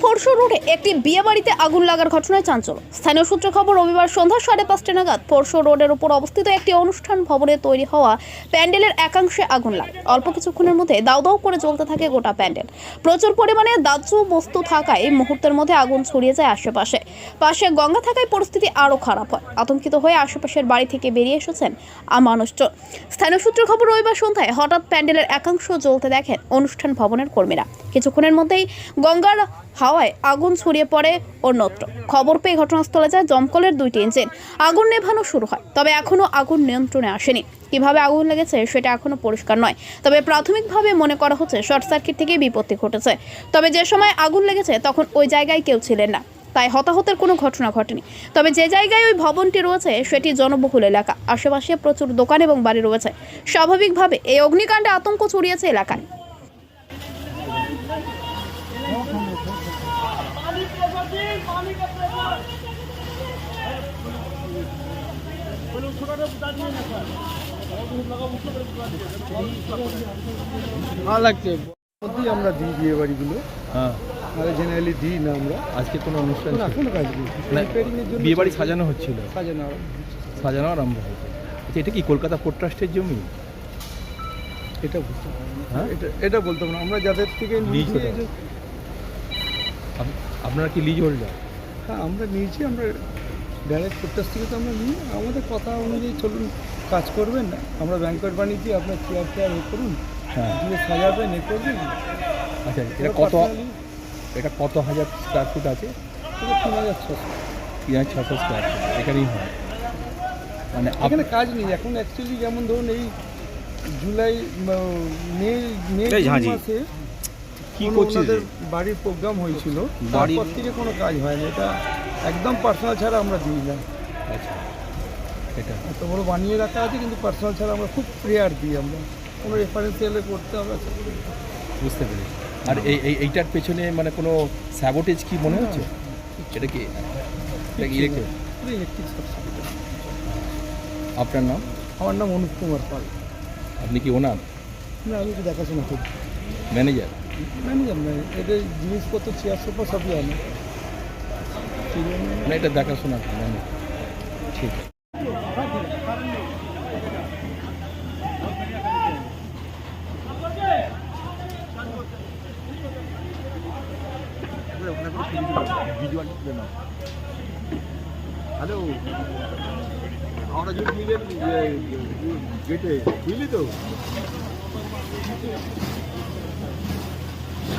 ফোরশো রোডে একটি বিয়ে বাড়িতে আগুন লাগার ঘটনায় চাঞ্চল্য। স্থানীয় সূত্রে খবর, রবিবার সন্ধ্যা সাড়ে পাঁচটা নাগাদ ফোরশো রোডের উপর অবস্থিত একটি অনুষ্ঠান ভবনে তৈরি হওয়া প্যান্ডেলের একাংশে আগুন লাগে। অল্প কিছুক্ষণের মধ্যে দাউ দাউ করে জ্বলতে থাকে গোটা প্যান্ডেল। প্রচুর পরিমাণে দাহ্য বস্তু থাকায় এই মুহূর্তের মধ্যে আগুন ছড়িয়ে যায় আশেপাশে। পাশে গঙ্গা থাকায় পরিস্থিতি আরও খারাপ হয়। আতঙ্কিত হয়ে আশেপাশের বাড়ি থেকে বেরিয়ে এসেছেন মানুষজন স্থানীয় সূত্রে খবর, রবিবার সন্ধ্যায় হঠাৎ প্যান্ডেলের একাংশ জ্বলতে দেখেন অনুষ্ঠান ভবনের কর্মীরা। কিছুক্ষণের মধ্যেই গঙ্গার হাওয়ায় আগুন ছড়িয়ে পড়ে অন্যত্র। খবর পেয়ে ঘটনাস্থলে যায় দমকলের দুইটি ইঞ্জিন। আগুন নেভানো শুরু হয়, তবে এখনও আগুন নিয়ন্ত্রণে আসেনি। কীভাবে আগুন লেগেছে সেটা এখনও পরিষ্কার নয়, তবে প্রাথমিকভাবে মনে করা হচ্ছে শর্ট সার্কিট থেকে বিপত্তি ঘটেছে। তবে যে সময় আগুন লেগেছে তখন ওই জায়গায় কেউ ছিলেন না, তাই হতাহতের কোনো ঘটনা ঘটেনি। তবে যে জায়গায় ওই ভবনটি রয়েছে সেটি জনবহুল এলাকা, আশেপাশে প্রচুর দোকান এবং বাড়ি রয়েছে। স্বাভাবিকভাবে এই অগ্নিকাণ্ডে আতঙ্ক ছড়িয়েছে এলাকায়। ভালো লাগছে। মধ্যেই আমরা দিই বিয়ে বাড়িগুলো। হ্যাঁ। আর জেনারেলি দিই না আমরা। আজকে কোনো অনুষ্ঠান না? কোনো কাজ নেই। না, রিপেয়ারিংয়ের জন্য বিয়ে বাড়ি সাজানো হচ্ছিল। সাজানো সাজানো আরম্ভ হয়েছে। আচ্ছা এটা কি কলকাতা পোর্ট ট্রাস্টের জমি? এটা বুঝতে হ্যাঁ? এটা এটা বলতে পারব না। আমরা যাদের থেকে নিয়ে আপনারা কি লিজ হোল্ডার হ্যাঁ আমরা নিয়েছি আমরা ডাইরেক্ট প্রত্যাশ থেকে তো আমরা নিই। আমাদের কথা অনুযায়ী চলুন কাজ করবেন। না আমরা ব্যাংকের বানিয়েছি আপনার চেয়ার চেয়ার এ করুন। হ্যাঁ। দিয়ে সাজাবেন এ করবেন। আচ্ছা এটা কত এটা কত হাজার স্কোয়ার ফুট আছে? এটা তিন হাজার ছশো। তিন হাজার ছশো স্কোয়ার ফুট এখানেই হয়। মানে এখানে কাজ নেই। এখন অ্যাকচুয়ালি যেমন ধরুন এই জুলাই মে মে। মাসে কি করছিস? বাড়ির প্রোগ্রাম হয়েছিল। বাড়ির- থেকে কোনো কাজ হয়নি। এটা একদম পার্সোনাল ছাড়া আমরা দিই না। আচ্ছা এটা। এত বড় বানিয়ে রাখা আছে কিন্তু পার্সোনাল ছাড়া আমরা খুব প্রেয়ার দিই আমরা। কোনো রেফারেন্সিয়ালে করতে হবে আচ্ছা, বুঝতে পেরেছি। আর এই এই- এইটার পেছনে মানে কোনো স্যাবোটেজ কি মনে হচ্ছে? এটা কি এটা কি ইলেকট্রিক আপনার নাম? আমার নাম অনুপ কুমার পাল। আপনি কি ওনার? না আমি একটু দেখাশোনা করি। ম্যানেজার না এদের জিনিসপত্র চেয়ার সোফা সবই আনে। সেই মানে এটা দেখাশোনা মানে ঠিক। হ্যালো আমরা যদি মিলেন গেটে বুঝলি তো?